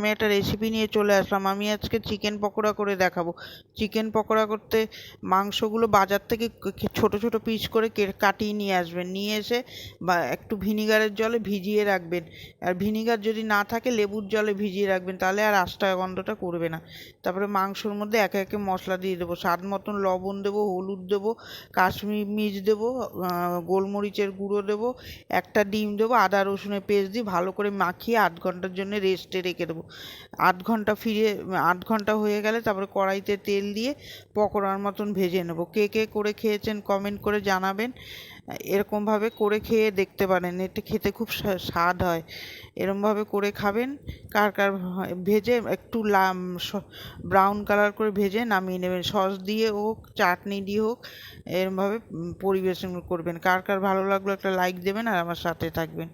আমি একটা রেসিপি নিয়ে চলে আসলাম। আমি আজকে চিকেন পকোড়া করে দেখাবো। চিকেন পকোড়া করতে মাংসগুলো বাজার থেকে ছোট ছোট পিস করে কাটিয়ে নিয়ে আসবেন। নিয়ে এসে বা, একটু ভিনিগারের জলে ভিজিয়ে রাখবেন। আর ভিনিগার যদি না থাকে, লেবুর জলে ভিজিয়ে রাখবেন, তাহলে আর আষ্টা গন্ধটা করবে না। তারপরে মাংসর মধ্যে একে একে মশলা দিয়ে দেবো। স্বাদ মতন লবণ দেবো, হলুদ দেবো, কাশ্মীর মির্চ দেবো গোলমরিচের গুঁড়ো দেবো, একটা ডিম দেবো, আদা রসুনের পেস্ট দিয়ে ভালো করে মাখিয়ে আধ ঘণ্টার জন্য রেস্টে রেখে দেবো। আধ ঘণ্টা ফিরে আধ ঘণ্টা হয়ে গেলে তারপরে কড়াইতে তেল দিয়ে পকোড়ার মতন ভেজে নেব। কে কে করে খেয়েছেন কমেন্ট করে জানাবেন। এরকমভাবে করে খেয়ে দেখতে পারেন এটা খেতে খুব স্বাদ হয়। এরমভাবে করে খাবেন, কার কার ভেজে একটু লাম ব্রাউন কালার করে ভেজে নামিয়ে নেবেন। সস দিয়ে হোক, চাটনি দিয়ে হোক, এরমভাবে পরিবেশন করবেন। কার কার ভালো লাগল একটা লাইক দেবেন আর আমার সাথে থাকবেন।